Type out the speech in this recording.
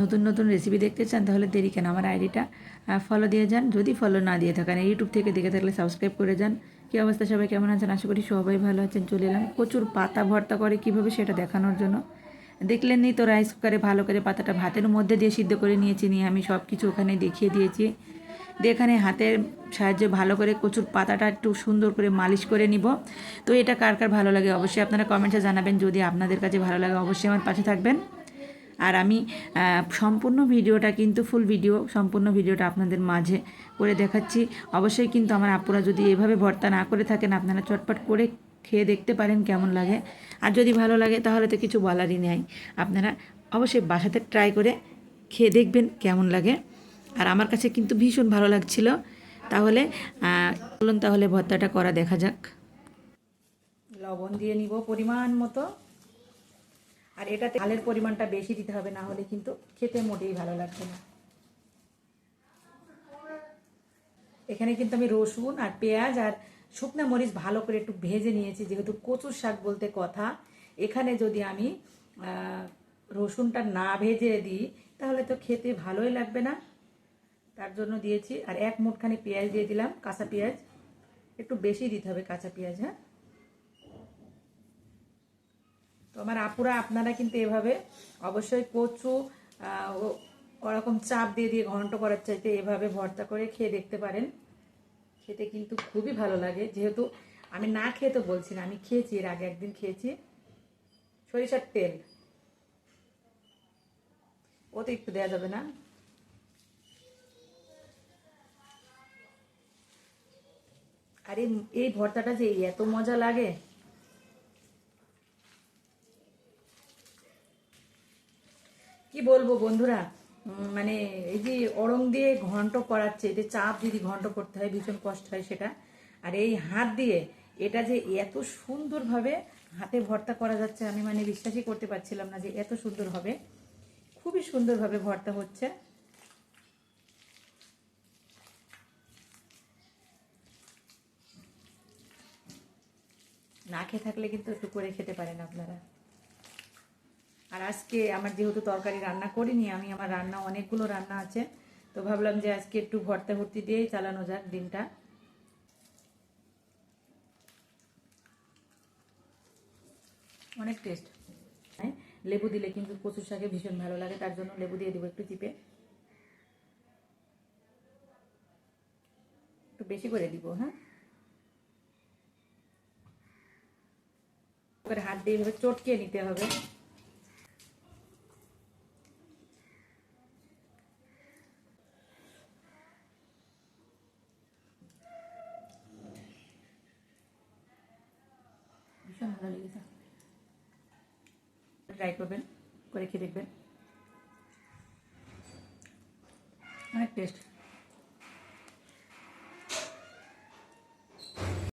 নতুন নতুন রেসিপি দেখতে চান, তাহলে দেরি কেন? আমার আইডিটা ফলো দিয়ে যান। যদি ফলো না দিয়ে থাকেন ইউটিউব থেকে দেখে থাকলে সাবস্ক্রাইব করে যান। কী অবস্থা সবাই? কেমন আছেন? আশা করি সবাই ভালো আছেন। চলে এলাম। প্রচুর পাতা ভর্তা করে কীভাবে সেটা দেখানোর জন্য। দেখলেন নি তো রাইস কুকারে ভালো করে পাতাটা ভাতের মধ্যে দিয়ে সিদ্ধ করে নিয়েছি, নিয়ে আমি সব কিছু ওখানে দেখিয়ে দিয়েছি। দিয়ে এখানে হাতের সাহায্যে ভালো করে কচুর পাতাটা একটু সুন্দর করে মালিশ করে নিব। তো এটা কার কার ভালো লাগে? অবশ্যই আপনারা কমেন্টে জানাবেন। যদি আপনাদের কাছে ভালো লাগে, অবশ্যই আমার পাশে থাকবেন। আর আমি সম্পূর্ণ ভিডিওটা কিন্তু ফুল ভিডিও সম্পূর্ণ ভিডিওটা আপনাদের মাঝে করে দেখাচ্ছি। অবশ্যই কিন্তু আমার আপুরা যদি এভাবে ভর্তা না করে থাকেন, আপনারা চটপট করে খেয়ে দেখতে পারেন কেমন লাগে। আর যদি ভালো লাগে, তাহলে তো কিছু বলারই নেই। আপনারা অবশ্যই বাসাতে ট্রাই করে খেয়ে দেখবেন কেমন লাগে। আর আমার কাছে কিন্তু ভীষণ ভালো লাগছিল। তাহলে বলুন তাহলে ভর্তাটা করা দেখা যাক। লবণ দিয়ে নিব পরিমাণ মতো। আর এটাতে ঝালের পরিমাণটা বেশি দিতে হবে না হলে কিন্তু খেতে মোটেই ভালো লাগবে না। এখানে কিন্তু আমি রসুন আর পেঁয়াজ আর শুকনা মরিচ ভালো করে একটু ভেজে নিয়েছি, যেহেতু কচুর শাক বলতে কথা। এখানে যদি আমি রসুনটা না ভেজে দিই, তাহলে তো খেতে ভালোই লাগবে না। তার জন্য দিয়েছি, আর এক মুঠখানি পেঁয়াজ দিয়ে দিলাম, কাঁচা পেঁয়াজ। একটু বেশি দিতে হবে কাঁচা পেঁয়াজ হ্যাঁ? তো আমার আপুরা, আপনারা কিন্তু এভাবে অবশ্যই কচু ওরকম চাপ দিয়ে দিয়ে ঘন্ট করার চাইতে এভাবে ভর্তা করে খেয়ে দেখতে পারেন। খেতে কিন্তু খুবই ভালো লাগে। যেহেতু আমি না খেয়ে তো বলছি না, আমি খেয়েছি, এর আগে একদিন খেয়েছি। সরিষার তেল। ও তো একটু দেওয়া যাবে না। আর, এই ভর্তাটা যে এত মজা লাগে। কি বলব বন্ধুরা? মানে এই যে অরং দিয়ে ঘন্ট করাচ্ছে এটা চাপ যদি ঘন্ট করতে হয়, ভীষণ কষ্ট হয় সেটা। আর এই হাত দিয়ে এটা যে এত সুন্দরভাবে হাতে ভর্তা করা যাচ্ছে, আমি মানে বিশ্বাসই করতে পারছিলাম না যে এত সুন্দর হবে। খুবই সুন্দরভাবে ভর্তা হচ্ছে। না খেয়ে থাকলে কিন্তু একটু করে খেতে পারেন আপনারা। আর আজকে আমার যেহেতু তরকারি রান্না করিনি, আমি আমার রান্না, অনেকগুলো রান্না আছে। তো ভাবলাম যে আজকে একটু ভর্তা ভর্তি দিয়েই চালানো যাক দিনটা অনেক টেস্ট হ্যাঁ লেবু দিলে কিন্তু কচুর শাকে ভীষণ ভালো লাগে, তার জন্য লেবু দিয়ে দেবো একটু চিপে। একটু বেশি করে দিব হ্যাঁ? হাত দিয়ে চটকে নিতে হবে। ভীষণ ভালো লেগেছে? ট্রাই করবেন? করে খেয়ে দেখবেন। অনেক টেস্ট